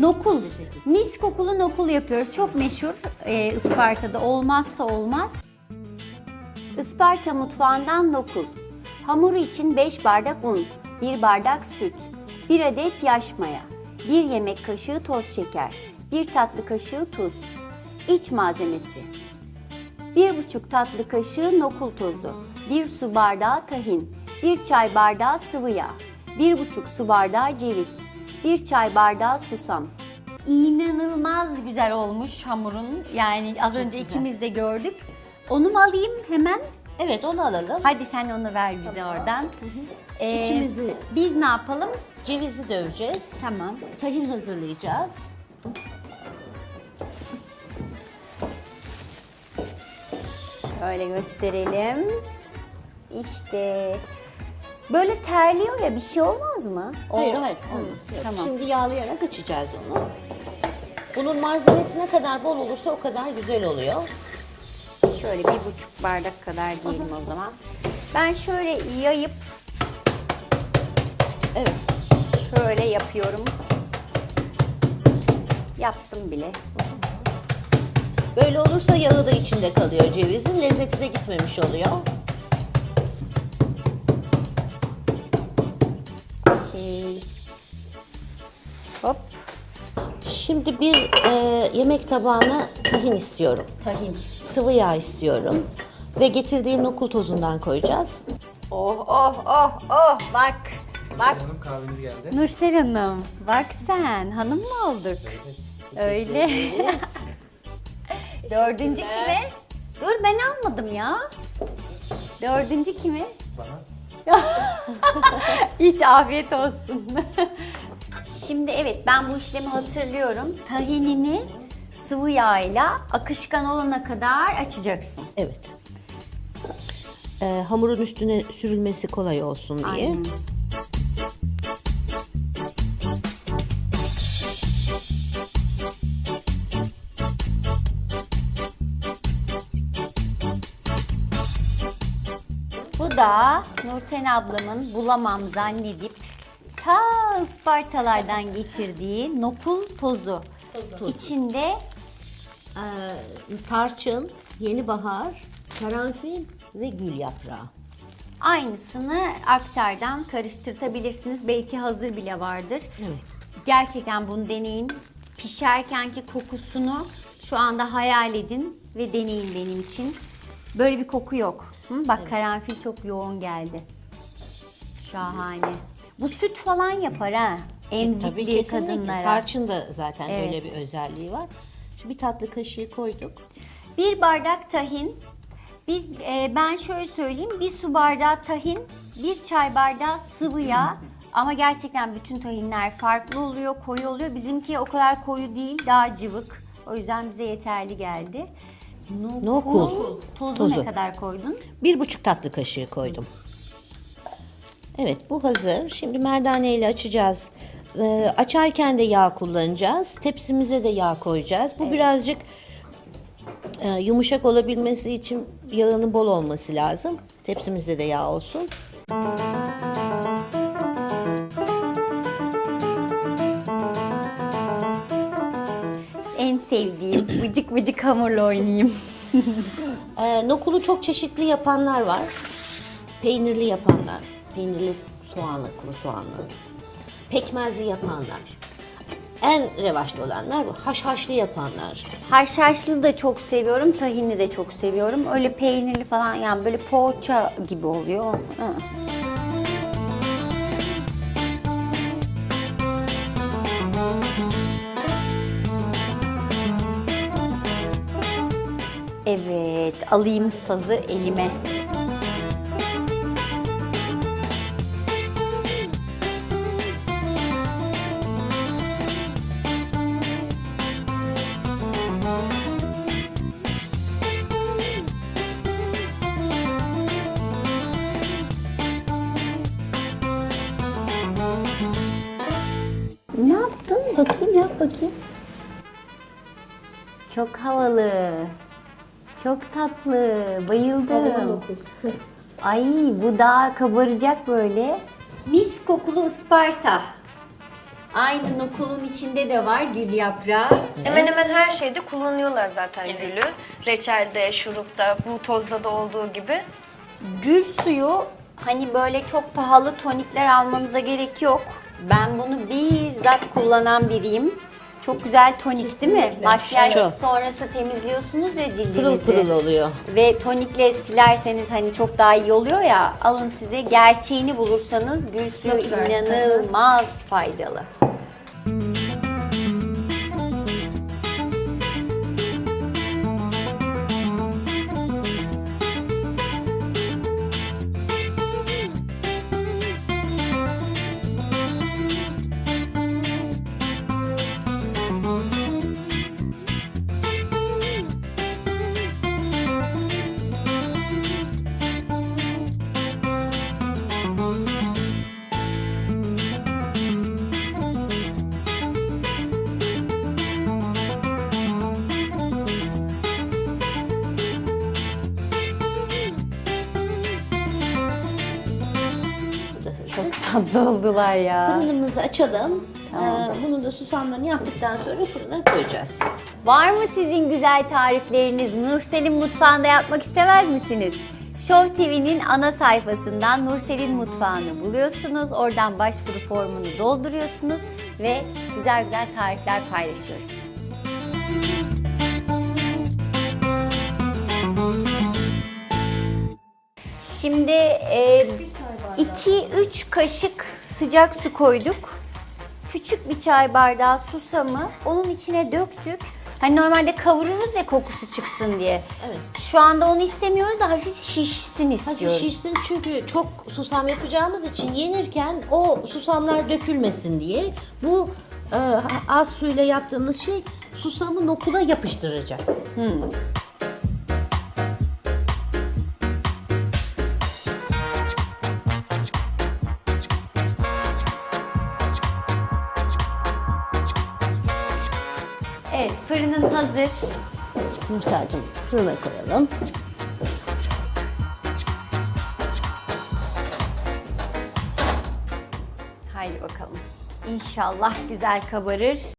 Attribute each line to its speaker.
Speaker 1: Nokul. Mis kokulu nokul yapıyoruz. Çok meşhur e, Isparta'da. Olmazsa olmaz. Isparta mutfağından nokul. Hamuru için 5 bardak un, 1 bardak süt, 1 adet yaş maya, 1 yemek kaşığı toz şeker, 1 tatlı kaşığı tuz. İç malzemesi. 1,5 tatlı kaşığı nokul tozu, 1 su bardağı tahin, 1 çay bardağı sıvı yağ, 1,5 su bardağı ceviz, 1 çay bardağı susam. İnanılmaz güzel olmuş hamurun. Yani az önce ikimiz de gördük. Onu mu alayım hemen?
Speaker 2: Evet onu alalım.
Speaker 1: Hadi sen onu ver bize oradan. Ee,
Speaker 2: İçimizi-
Speaker 1: biz ne yapalım?
Speaker 2: Cevizi döveceğiz.
Speaker 1: Tamam.
Speaker 2: Tahin hazırlayacağız.
Speaker 1: Şöyle gösterelim. İşte böyle terliyor ya bir şey olmaz mı?
Speaker 2: Hayır hayır olmaz. Yok.
Speaker 1: Tamam.
Speaker 2: Şimdi yağlayarak açacağız onu. Bunun malzemesi ne kadar bol olursa o kadar güzel oluyor.
Speaker 1: Şöyle bir buçuk bardak kadar diyelim o zaman. Ben şöyle yayıp
Speaker 2: Evet.
Speaker 1: şöyle yapıyorum. Yaptım bile.
Speaker 2: Böyle olursa yağı da içinde kalıyor cevizin. Lezzeti de gitmemiş oluyor.
Speaker 1: Hop.
Speaker 2: Şimdi bir e, yemek tabağına tahin istiyorum.
Speaker 1: Tahin.
Speaker 2: Sıvı yağ istiyorum. Ve getirdiğim nokul tozundan koyacağız.
Speaker 1: Oh oh oh oh bak. Bak
Speaker 3: Hanım kahveniz geldi.
Speaker 1: Nursel Hanım bak sen hanım mı olduk? Öyle. Dördüncü kime? Dur ben almadım ya. Dördüncü kime?
Speaker 3: Bana.
Speaker 1: Hiç afiyet olsun. Şimdi evet ben bu işlemi hatırlıyorum. Tahinini sıvı yağıyla akışkan olana kadar açacaksın.
Speaker 2: Evet. E, hamurun üstüne sürülmesi kolay olsun diye.
Speaker 1: Aynen. Bu da Nurten ablamın bulamam zannedip ta Ispartalardan getirdiği nokul tozu. İçinde
Speaker 2: Ee, tarçın, yeni bahar, karanfil ve gül yaprağı.
Speaker 1: aynısını aktardan karıştırtabilirsiniz. Belki hazır bile vardır.
Speaker 2: Evet.
Speaker 1: Gerçekten bunu deneyin. Pişerkenki kokusunu şu anda hayal edin ve deneyin benim için. Böyle bir koku yok. Hı? Bak karanfil çok yoğun geldi. Şahane. Bu süt falan yapar ha.
Speaker 2: Tabii
Speaker 1: Emzikli
Speaker 2: kesinlikle.
Speaker 1: kadınlara.
Speaker 2: Tarçın da zaten
Speaker 1: Evet.
Speaker 2: öyle bir özelliği var. Şu bir tatlı kaşığı koyduk.
Speaker 1: Bir bardak tahin. Biz e, ben şöyle söyleyeyim. Bir su bardağı tahin, bir çay bardağı sıvı yağ. Ama gerçekten bütün tahinler farklı oluyor, koyu oluyor. Bizimki o kadar koyu değil, daha cıvık. O yüzden bize yeterli geldi.
Speaker 2: Nokul.
Speaker 1: Tozu,
Speaker 2: Tozu.
Speaker 1: ne kadar koydun?
Speaker 2: Bir buçuk tatlı kaşığı koydum. Evet bu hazır. Şimdi merdane ile açacağız. Ee, açarken de yağ kullanacağız. Tepsimize de yağ koyacağız. Bu birazcık e, yumuşak olabilmesi için yağının bol olması lazım. Tepsimizde de yağ olsun.
Speaker 1: En sevdiğim vıcık vıcık hamurla oynayayım.
Speaker 2: Ee, nokulu çok çeşitli yapanlar var. Peynirli yapanlar. Peynirli soğanlı, kuru soğanlı. Pekmezli yapanlar. En revaçta olanlar bu. Haşhaşlı yapanlar.
Speaker 1: Haşhaşlı da çok seviyorum, tahinli de çok seviyorum. Öyle peynirli falan yani böyle poğaça gibi oluyor. Hı. Evet, alayım sazı elime. Bakayım yap bakayım. Çok havalı. Çok tatlı. Bayıldım. Ay bu daha kabaracak böyle. Mis kokulu Isparta. Aynı nokulun içinde de var gül yaprağı.
Speaker 4: Hemen hemen her şeyde kullanıyorlar zaten gülü. Reçelde, şurupta, bu tozda da olduğu gibi.
Speaker 1: Gül suyu hani böyle çok pahalı tonikler almanıza gerek yok. Ben bunu bizzat kullanan biriyim. Çok güzel tonik değil mi? Makyaj
Speaker 2: Çok.
Speaker 1: sonrası temizliyorsunuz ya cildinizi.
Speaker 2: Pırıl pırıl oluyor.
Speaker 1: Ve tonikle silerseniz hani çok daha iyi oluyor ya. Alın size gerçeğini bulursanız gül suyu inanılmaz faydalı. Tatlı oldular ya.
Speaker 2: Fırınımızı açalım. Ee, bunu da susamlarını yaptıktan sonra fırına koyacağız.
Speaker 1: Var mı sizin güzel tarifleriniz? Nursel'in mutfağında yapmak istemez misiniz? Show TV'nin ana sayfasından Nursel'in mutfağını buluyorsunuz. Oradan başvuru formunu dolduruyorsunuz ve güzel güzel tarifler paylaşıyoruz. Şimdi 2-3 kaşık sıcak su koyduk. Küçük bir çay bardağı susamı onun içine döktük. Hani normalde kavururuz ya kokusu çıksın diye.
Speaker 2: Evet.
Speaker 1: Şu anda onu istemiyoruz da hafif şişsin
Speaker 2: Hafif
Speaker 1: istiyoruz.
Speaker 2: şişsin çünkü çok susam yapacağımız için yenirken o susamlar dökülmesin diye bu e, az suyla yaptığımız şey susamı nokula yapıştıracak.
Speaker 1: Evet fırının hazır.
Speaker 2: Nursel'cim fırına koyalım.
Speaker 1: Haydi bakalım. İnşallah güzel kabarır.